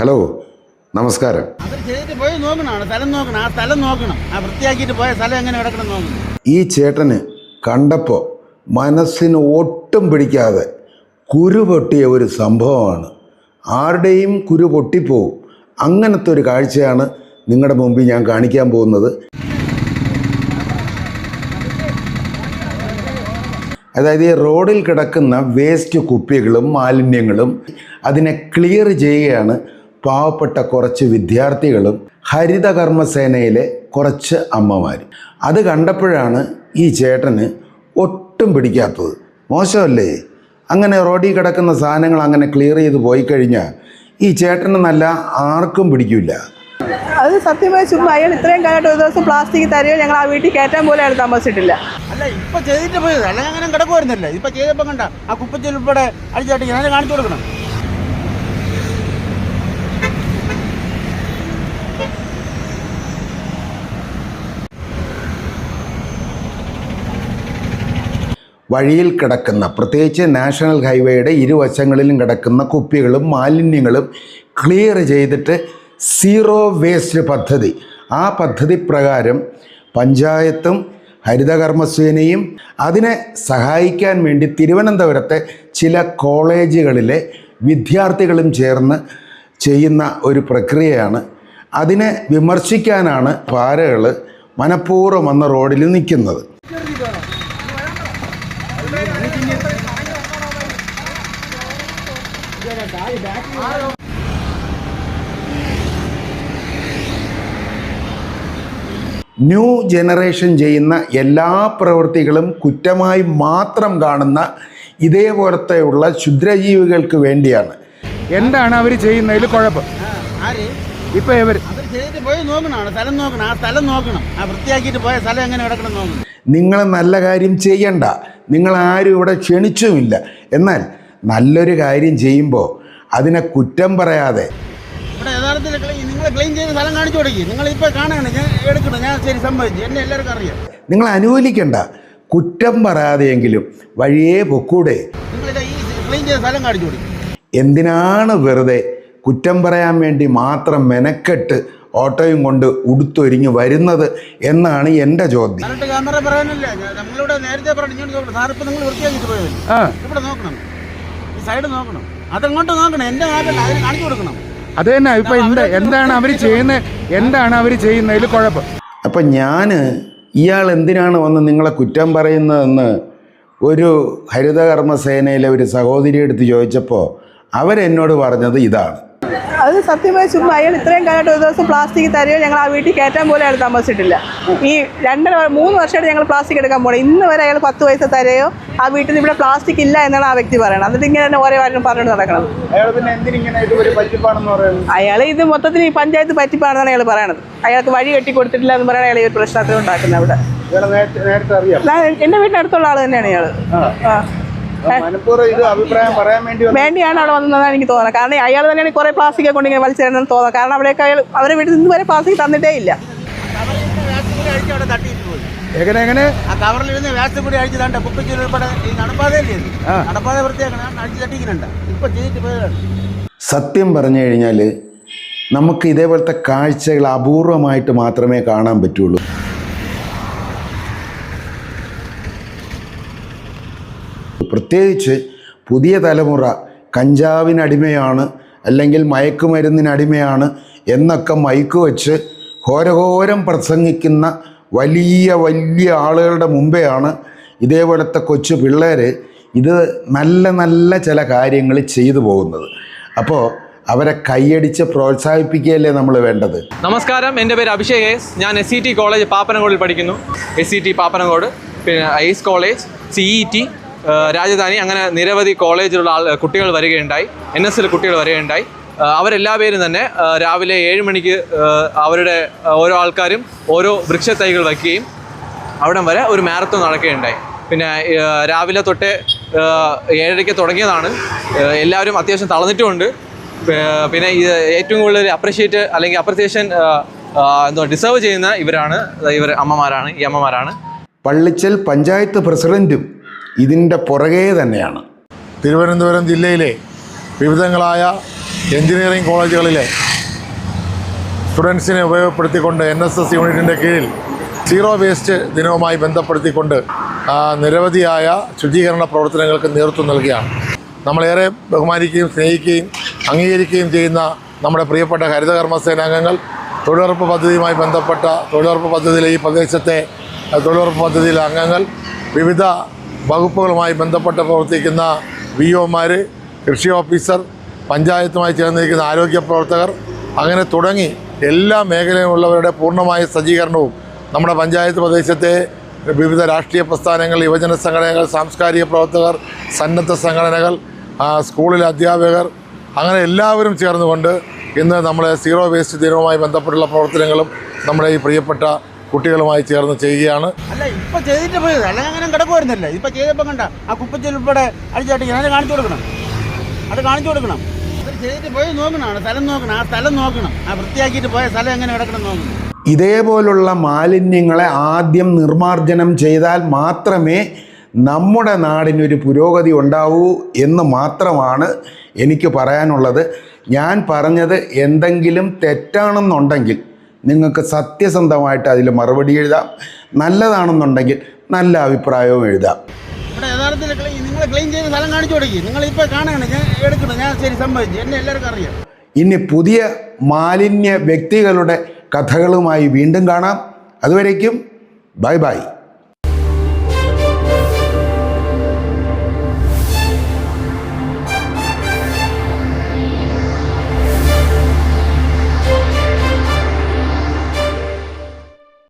Hello നമസ്കാരം. പോയി സ്ഥലം നോക്കണം. ആ സ്ഥലം നോക്കണം. ആ വൃത്തിയാക്കിയിട്ട് പോയ സ്ഥലം എങ്ങനെ കിടക്കണം നോക്കണം. ഈ ചേട്ടന് കണ്ടപ്പോൾ മനസ്സിന് ഒട്ടും പിടിക്കാതെ കുരു പൊട്ടിയ ഒരു സംഭവമാണ്. ആരുടെയും കുരു പൊട്ടിപ്പോവും. അങ്ങനത്തെ ഒരു കാഴ്ചയാണ് നിങ്ങളുടെ മുമ്പിൽ ഞാൻ കാണിക്കാൻ പോകുന്നത്. അതായത് ഈ റോഡിൽ കിടക്കുന്ന വേസ്റ്റ് കുപ്പികളും മാലിന്യങ്ങളും അതിനെ ക്ലിയർ ചെയ്യുകയാണ് പാവപ്പെട്ട കുറച്ച് വിദ്യാർത്ഥികളും ഹരിതകർമ്മസേനയിലെ കുറച്ച് അമ്മമാരും. അത് കണ്ടപ്പോഴാണ് ഈ ചേട്ടന് ഒട്ടും പിടിക്കാത്തത്. മോശമല്ലേ? അങ്ങനെ റോഡിൽ കിടക്കുന്ന സാധനങ്ങൾ അങ്ങനെ ക്ലിയർ ചെയ്ത് പോയി കഴിഞ്ഞാൽ ഈ ചേട്ടനെന്നല്ല ആർക്കും പിടിക്കില്ല അത് സത്യമായി ചുമ്മാ അയാൾ ഇത്രയും കാലമായിട്ട് ഒരു ദിവസം പ്ലാസ്റ്റിക് തരുകയോ ഞങ്ങൾ ആ വീട്ടിൽ കയറ്റാൻ പോലും അയാൾ താമസിച്ചിട്ടില്ല. അല്ല ഇപ്പൊ ചെയ്തിട്ട് പോയത് അല്ലെങ്കിൽ അങ്ങനെ കിടക്കുമായിരുന്നല്ലേ ഇപ്പൊ ചെയ്തപ്പോ കണ്ട ആ ഉൾപ്പെടെ അടിച്ചാട്ടി ഞാൻ കാണിച്ചു കൊടുക്കണം. വഴിയിൽ കിടക്കുന്ന പ്രത്യേകിച്ച് നാഷണൽ ഹൈവേയുടെ ഇരുവശങ്ങളിലും കിടക്കുന്ന കുപ്പികളും മാലിന്യങ്ങളും ക്ലിയർ ചെയ്തിട്ട് സീറോ വേസ്റ്റ് പദ്ധതി. ആ പദ്ധതി പ്രകാരം പഞ്ചായത്തും ഹരിതകർമ്മസേനയും അതിനെ സഹായിക്കാൻ വേണ്ടി തിരുവനന്തപുരത്തെ ചില കോളേജുകളിലെ വിദ്യാർത്ഥികളും ചേർന്ന് ചെയ്യുന്ന ഒരു പ്രക്രിയയാണ്. അതിനെ വിമർശിക്കാനാണ് പാരകൾ മനഃപൂർവം വന്ന റോഡിൽ നിൽക്കുന്നത്. ന്യൂ ജനറേഷൻ ചെയ്യുന്ന എല്ലാ പ്രവൃത്തികളും കുറ്റമായി മാത്രം കാണുന്ന ഇതേപോലത്തെയുള്ള ക്ഷുദ്രജീവികൾക്ക് വേണ്ടിയാണ്. എന്താണ് അവർ ചെയ്യുന്നതിൽ കുഴപ്പം? ആര്? ഇപ്പൊ ഇവർ അവർ ചെയ്തിട്ട് പോയി നോക്കണമാണ് സ്ഥലം നോക്കണം ആ സ്ഥലം നോക്കണം. ആ വൃത്തിയാക്കിയിട്ട് പോയ സ്ഥലം എങ്ങനെ കിടക്കണം നോക്കണം? നിങ്ങൾ നല്ല കാര്യം ചെയ്യണ്ട. നിങ്ങൾ ആരും ഇവിടെ ക്ഷണിച്ചുമില്ല. എന്നാൽ നല്ലൊരു കാര്യം ചെയ്യുമ്പോൾ അതിനെ കുറ്റം പറയാതെ. ഇവിടെ യഥാർത്ഥത്തിൽ നിങ്ങൾ ക്ലെയിം ചെയ്ത് സ്ഥലം കാണിച്ചു കൊടുക്കി. നിങ്ങൾ ഇപ്പോൾ ഞാൻ എടുക്കണം ഞാൻ ശരി സംഭവിച്ചു. എന്നെ എല്ലാവർക്കും അറിയാം. നിങ്ങൾ അനുകൂലിക്കണ്ട. കുറ്റം പറയാതെയെങ്കിലും വഴിയേ പൊക്കൂടെ. ഈ ക്ലെയിം ചെയ്ത സ്ഥലം കാണിച്ചു കൊടുക്കും. എന്തിനാണ് വെറുതെ കുറ്റം പറയാൻ വേണ്ടി മാത്രം മെനക്കെട്ട് ഓട്ടോയും കൊണ്ട് ഉടുത്തൊരിഞ്ഞ് വരുന്നത് എന്നാണ് എന്റെ ചോദ്യം. ക്യാമറ പറയാനല്ല. ഞാൻ- നമ്മളിവിടെ നേരത്തെ പറഞ്ഞു ഇപ്പൊ നിങ്ങൾ വൃത്തിയാക്കിയിട്ട് പോയത് ഇവിടെ നോക്കണം. സൈഡ് നോക്കണം. അതങ്ങോട്ട് നോക്കണം. എന്റെ നാട്ടിൽ അതിന് കാണിച്ചു കൊടുക്കണം. അത് തന്നെ. ഇപ്പൊ എന്ത് എന്താണ് അവർ ചെയ്യുന്നത് എന്താണ് അവർ ചെയ്യുന്നതിൽ കുഴപ്പം. അപ്പം ഞാൻ ഇയാൾ എന്തിനാണ് വന്ന് നിങ്ങളെ കുറ്റം പറയുന്നതെന്ന് ഒരു ഹരിതകർമ്മ ഹരിതകർമ്മസേനയിലെ ഒരു സഹോദരി എടുത്ത് ചോദിച്ചപ്പോൾ അവരെന്നോട് പറഞ്ഞത് ഇതാണ്. അത് സത്യമായി ചുമ്മാ അയാൾ ഇത്രയും കാലമായിട്ട് ഒരു ദിവസം പ്ലാസ്റ്റിക് തരുകയോ ഞങ്ങൾ ആ വീട്ടിൽ കയറ്റാൻ പോലും അയാൾ താമസിച്ചിട്ടില്ല. ഈ രണ്ടര മൂന്ന് വർഷമായിട്ട് ഞങ്ങൾ പ്ലാസ്റ്റിക് എടുക്കാൻ പോകണം ഇന്ന് വരെ അയാൾ പത്ത് പൈസ തരുകയോ ആ വീട്ടിൽ ഇവിടെ പ്ലാസ്റ്റിക് ഇല്ല എന്നാണ് ആ വ്യക്തി പറയുന്നത് എന്നിട്ട് ഇങ്ങനെ തന്നെ ഓരോ കാര്യം പറഞ്ഞുകൊണ്ട് നടക്കണം. അയാൾ ഇത് മൊത്തത്തിൽ ഈ പഞ്ചായത്ത് പറ്റിപ്പാണെന്നാണ് അയാൾ പറയണത്. അയാൾക്ക് വഴി കെട്ടി കൊടുത്തിട്ടില്ല എന്ന് പറയാൻ അയാൾ ഈ ഒരു പ്രശ്നത്തിൽ ഉണ്ടാക്കുന്നത് അവിടെ. എന്റെ വീട്ടിനടുത്തുള്ള ആൾ ആൾ തന്നെയാണ് ഇയാൾ ആ. വേണ്ടിയാണ് അവിടെ വന്നതെന്നാണ് എനിക്ക് തോന്നുന്നത്. കാരണം അയാൾ തന്നെയാണ് കുറെ പ്ലാസ്റ്റിക് കൊണ്ട് ഇങ്ങനെ വലിച്ചെറിഞ്ഞെന്ന് തോന്നുന്നത്. കാരണം അവിടെയൊക്കെ അയാൾ അവരെ വീട്ടിൽ നിന്ന് വരെ പ്ലാസ്റ്റിക് തന്നിട്ടേ ഇല്ല. കവറിലിരുന്ന് വേസ്റ്റ് കൂടി അഴിച്ച് അവിടെ തട്ടിയിട്ട് പോയി എങ്ങനെ എങ്ങനെ? ആ കവറിലിരുന്ന് വേസ്റ്റ് കൂടി അഴിച്ച് തണ്ട കുപ്പിച്ചിൽ ഉൾപ്പെടെ ഈ നടപ്പാതയല്ലേ ഇത്? ആ. നടപ്പാത വൃത്തിയാക്കണം. അഴിച്ച് തട്ടിക്കുന്നുണ്ട് ഇപ്പൊ ചെയ്തിട്ട് പോയതാണ്. സത്യം പറഞ്ഞു കഴിഞ്ഞാൽ നമുക്ക് ഇതേപോലത്തെ കാഴ്ചകൾ അപൂർവമായിട്ട് മാത്രമേ കാണാൻ പറ്റുള്ളൂ. പ്രത്യേകിച്ച് പുതിയ തലമുറ കഞ്ചാവിനടിമയാണ് അല്ലെങ്കിൽ മയക്കുമരുന്നിനടിമയാണ് എന്നൊക്കെ മയക്ക് വെച്ച് ഘോരഘോരം പ്രസംഗിക്കുന്ന വലിയ വലിയ ആളുകളുടെ മുമ്പെയാണ് ഇതേപോലത്തെ കൊച്ചു പിള്ളേർ ഇത് നല്ല നല്ല ചില കാര്യങ്ങൾ ചെയ്തു പോകുന്നത്. അപ്പോൾ അവരെ കൈയടിച്ച് പ്രോത്സാഹിപ്പിക്കുകയല്ലേ നമ്മൾ വേണ്ടത്? നമസ്കാരം. എന്റെ പേര് അഭിഷേക് എസ്. ഞാൻ എസ് കോളേജ് പാപ്പനകോടിൽ പഠിക്കുന്നു. S T Pappanamcode. പിന്നെ ഐസ് കോളേജ് സി രാജധാനി അങ്ങനെ നിരവധി കോളേജിലുള്ള ആൾ കുട്ടികൾ വരികയുണ്ടായി. എൻ എസ് എൽ കുട്ടികൾ വരികയുണ്ടായി. അവരെല്ലാ പേരും തന്നെ രാവിലെ ഏഴ് മണിക്ക് അവരുടെ ഓരോ ആൾക്കാരും ഓരോ വൃക്ഷത്തൈകൾ വയ്ക്കുകയും അവിടം വരെ ഒരു മാരത്തോൺ നടക്കുകയുണ്ടായി. പിന്നെ രാവിലെ തൊട്ട് ഏഴരയ്ക്ക് തുടങ്ങിയതാണ്. എല്ലാവരും അത്യാവശ്യം തളർന്നിട്ടുമുണ്ട്. പിന്നെ ഏറ്റവും കൂടുതൽ അപ്രിഷ്യേറ്റ് അല്ലെങ്കിൽ അപ്രിസിയേഷൻ എന്തോ ഡിസേർവ് ചെയ്യുന്ന ഇവരാണ്. ഇവർ അമ്മമാരാണ് ഈ അമ്മമാരാണ്. പള്ളിച്ചൽ പഞ്ചായത്ത് പ്രസിഡന്റും ഇതിന്റെ പുറകെ തന്നെയാണ്. തിരുവനന്തപുരം ജില്ലയിലെ വിവിധങ്ങളായ എഞ്ചിനീയറിംഗ് കോളേജുകളിലെ സ്റ്റുഡൻസിനെ ഉപയോഗപ്പെടുത്തിക്കൊണ്ട് എൻ എസ് എസ് യൂണിറ്റിന്റെ കീഴിൽ സീറോ വേസ്റ്റ് ദിനവുമായി ബന്ധപ്പെടുത്തിക്കൊണ്ട് നിരവധിയായ ശുചീകരണ പ്രവർത്തനങ്ങൾക്ക് നേതൃത്വം നൽകുകയാണ്. നമ്മളേറെ ബഹുമാനിക്കുകയും സ്നേഹിക്കുകയും അംഗീകരിക്കുകയും ചെയ്യുന്ന നമ്മുടെ പ്രിയപ്പെട്ട ഹരിതകർമ്മ സേനാംഗങ്ങൾ തൊഴിലുറപ്പ് പദ്ധതിയുമായി ബന്ധപ്പെട്ട തൊഴിലുറപ്പ് പദ്ധതിയിലെ ഈ പ്രദേശത്തെ തൊഴിലുറപ്പ് പദ്ധതിയിലെ അംഗങ്ങൾ വിവിധ വകുപ്പുകളുമായി ബന്ധപ്പെട്ട് പ്രവർത്തിക്കുന്ന വി ഒമാർ കൃഷി ഓഫീസർ പഞ്ചായത്തുമായി ചേർന്നിരിക്കുന്ന ആരോഗ്യ പ്രവർത്തകർ അങ്ങനെ തുടങ്ങി എല്ലാ മേഖലയിലുള്ളവരുടെ പൂർണമായ സജ്ജീകരണവും നമ്മുടെ പഞ്ചായത്ത് പ്രദേശത്തെ വിവിധ രാഷ്ട്രീയ പ്രസ്ഥാനങ്ങൾ യുവജന സംഘടനകൾ സാംസ്കാരിക പ്രവർത്തകർ സന്നദ്ധ സംഘടനകൾ സ്കൂളിലെ അധ്യാപകർ അങ്ങനെ എല്ലാവരും ചേർന്നുകൊണ്ട് ഇന്ന് നമ്മളെ സീറോ വേസ്റ്റ് ദിനവുമായി ബന്ധപ്പെട്ടുള്ള പ്രവർത്തനങ്ങളും നമ്മുടെ ഈ പ്രിയപ്പെട്ട കുട്ടികളുമായി ചേർന്ന് ചെയ്യുകയാണ്. അല്ല ഇപ്പൊ ചെയ്തിട്ട് പോയത് അല്ലെങ്കിൽ അങ്ങനെ കിടക്കുമായിരുന്നല്ലേ ഇപ്പൊ ചെയ്തപ്പോ കണ്ട ആ കുപ്പച്ചിൽ ഉൾപ്പെടെ അടിച്ചാട്ടിങ്ങനെ അത് കാണിച്ചു കൊടുക്കണം. അത് കാണിച്ചു കൊടുക്കണം. ചെയ്തിട്ട് പോയി നോക്കണം സ്ഥലം നോക്കണം ആ സ്ഥലം നോക്കണം. ആ വൃത്തിയാക്കിയിട്ട് പോയ സ്ഥലം എങ്ങനെ കിടക്കണം നോക്കണം. ഇതേപോലുള്ള മാലിന്യങ്ങളെ ആദ്യം നിർമാർജനം ചെയ്താൽ മാത്രമേ നമ്മുടെ നാടിനൊരു പുരോഗതി ഉണ്ടാവൂ എന്ന് മാത്രമാണ് എനിക്ക് പറയാനുള്ളത്. ഞാൻ പറഞ്ഞത് എന്തെങ്കിലും തെറ്റാണെന്നുണ്ടെങ്കിൽ നിങ്ങൾക്ക് സത്യസന്ധമായിട്ട് അതിൽ മറുപടി എഴുതാം. നല്ലതാണെന്നുണ്ടെങ്കിൽ നല്ല അഭിപ്രായവും എഴുതാം. ഇവിടെ യഥാർത്ഥത്തിൽ നിങ്ങൾ ക്ലെയിം ചെയ്ത സ്ഥലം കാണിച്ചു കൊടുക്കി. നിങ്ങൾ ഞാൻ എടുക്കണം ഞാൻ ശരി സംഭവിച്ചു. എന്നെ എല്ലാവർക്കും അറിയാം. ഇനി പുതിയ മാലിന്യ വ്യക്തികളുടെ കഥകളുമായി വീണ്ടും കാണാം. അതുവരേക്കും ബൈ ബൈ.